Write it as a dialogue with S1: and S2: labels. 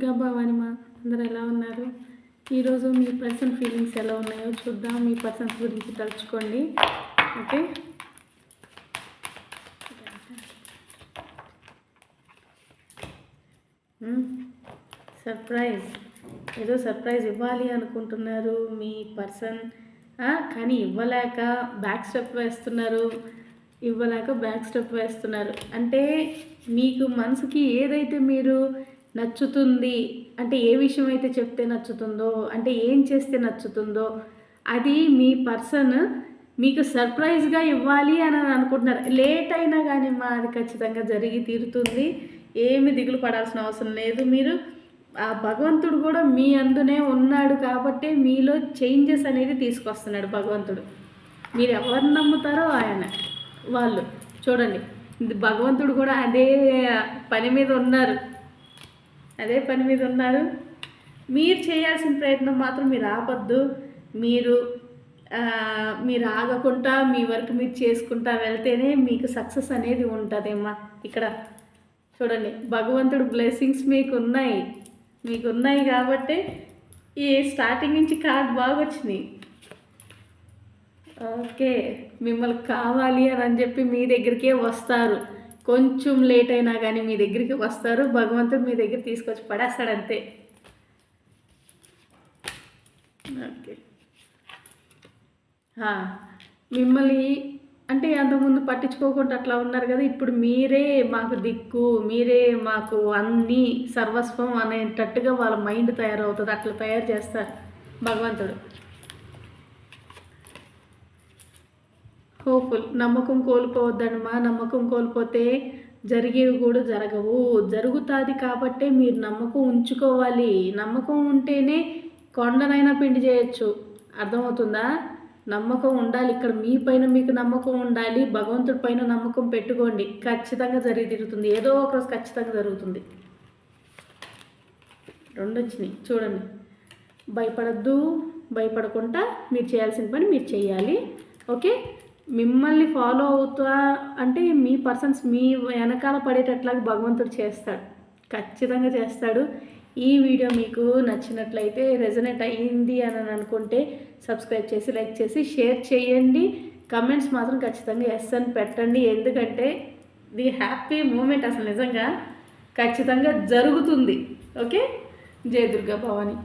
S1: దుర్గా భవాని మా అందరు ఎలా ఉన్నారు? ఈరోజు మీ పర్సన్ ఫీలింగ్స్ ఎలా ఉన్నాయో చూద్దాం. మీ పర్సన్స్ గురించి తలుచుకోండి. Okay surprise hmm? ఏదో సర్ప్రైజ్ ఇవ్వాలి అనుకుంటున్నారు మీ పర్సన్ కానీ ఇవ్వలేక బ్యాక్ స్టెప్ వేస్తున్నారు. ఇవ్వలేక బ్యాక్ స్టెప్ వేస్తున్నారు. అంటే మీకు మనసుకి ఏదైతే మీరు నచ్చుతుంది. అంటే ఏ విషయం అయితే చెప్తే నచ్చుతుందో అంటే ఏం చేస్తే నచ్చుతుందో అది మీ పర్సన్ మీకు సర్ప్రైజ్గా ఇవ్వాలి అని అనుకుంటున్నారు. లేట్ అయినా కానీ మా అది ఖచ్చితంగా జరిగి తీరుతుంది. ఏమి దిగులు పడాల్సిన అవసరం లేదు. మీరు ఆ భగవంతుడు కూడా మీ అందునే ఉన్నాడు కాబట్టి మీలో చేంజెస్ అనేది తీసుకొస్తున్నాడు భగవంతుడు. మీరు ఎవరు నమ్ముతారో ఆయన వాళ్ళు. చూడండి భగవంతుడు కూడా అదే పని మీద ఉన్నారు. అదే పని మీద ఉన్నారు. మీరు చేయాల్సిన ప్రయత్నం మాత్రం మీరు ఆపద్దు. మీరు మీరు ఆగకుండా మీ వర్క్ మీరు చేసుకుంటా వెళ్తేనే మీకు సక్సెస్ అనేది ఉంటుందేమ్మా ఇక్కడ చూడండి భగవంతుడు బ్లెస్సింగ్స్ మీకు ఉన్నాయి మీకు ఉన్నాయి కాబట్టి ఈ స్టార్టింగ్ నుంచి కార్డ్ బాగా వచ్చినాయి ఓకే మిమ్మల్ని కావాలి అని చెప్పి మీ దగ్గరికే వస్తారు. కొంచెం లేట్ అయినా కానీ మీ దగ్గరికి వస్తారు. భగవంతుడు మీ దగ్గర తీసుకొచ్చి పడేస్తాడు అంతే ఓకే మిమ్మల్ని అంటే అంతకుముందు పట్టించుకోకుండా అట్లా ఉన్నారు కదా ఇప్పుడు మీరే మాకు దిక్కు మీరే మాకు అన్నీ సర్వస్వం అనేటట్టుగా వాళ్ళ మైండ్ తయారవుతుంది. అట్లా తయారు చేస్తారు భగవంతుడు. హోప్ఫుల్ నమ్మకం కోల్పోవద్దనమా నమ్మకం కోల్పోతే జరిగేవి కూడా జరగవు. జరుగుతుంది కాబట్టే మీరు నమ్మకం ఉంచుకోవాలి. నమ్మకం ఉంటేనే కొండనైనా పిండి చేయొచ్చు. అర్థమవుతుందా? నమ్మకం ఉండాలి. ఇక్కడ మీ పైన మీకు నమ్మకం ఉండాలి. భగవంతుడి పైన నమ్మకం పెట్టుకోండి. ఖచ్చితంగా జరిగి తిరుగుతుంది ఏదో ఒక రోజు ఖచ్చితంగా జరుగుతుంది. రెండు వచ్చినాయి చూడండి. భయపడద్దు. భయపడకుండా మీరు చేయాల్సిన పని మీరు చేయాలి ఓకే? మిమ్మల్ని ఫాలో అవుతా అంటే మీ పర్సన్స్ మీ వెనకాల పడేటట్లాగా భగవంతుడు చేస్తాడు. ఖచ్చితంగా చేస్తాడు. ఈ వీడియో మీకు నచ్చినట్లయితే రెజనేట్ అయ్యింది అని అనుకుంటే సబ్స్క్రైబ్ చేసి లైక్ చేసి షేర్ చేయండి. కమెంట్స్ మాత్రం ఖచ్చితంగా ఎస్ అని పెట్టండి. ఎందుకంటే ది హ్యాపీ మూమెంట్ అసలు నిజంగా ఖచ్చితంగా జరుగుతుంది. ఓకే జయ దుర్గా భవాని.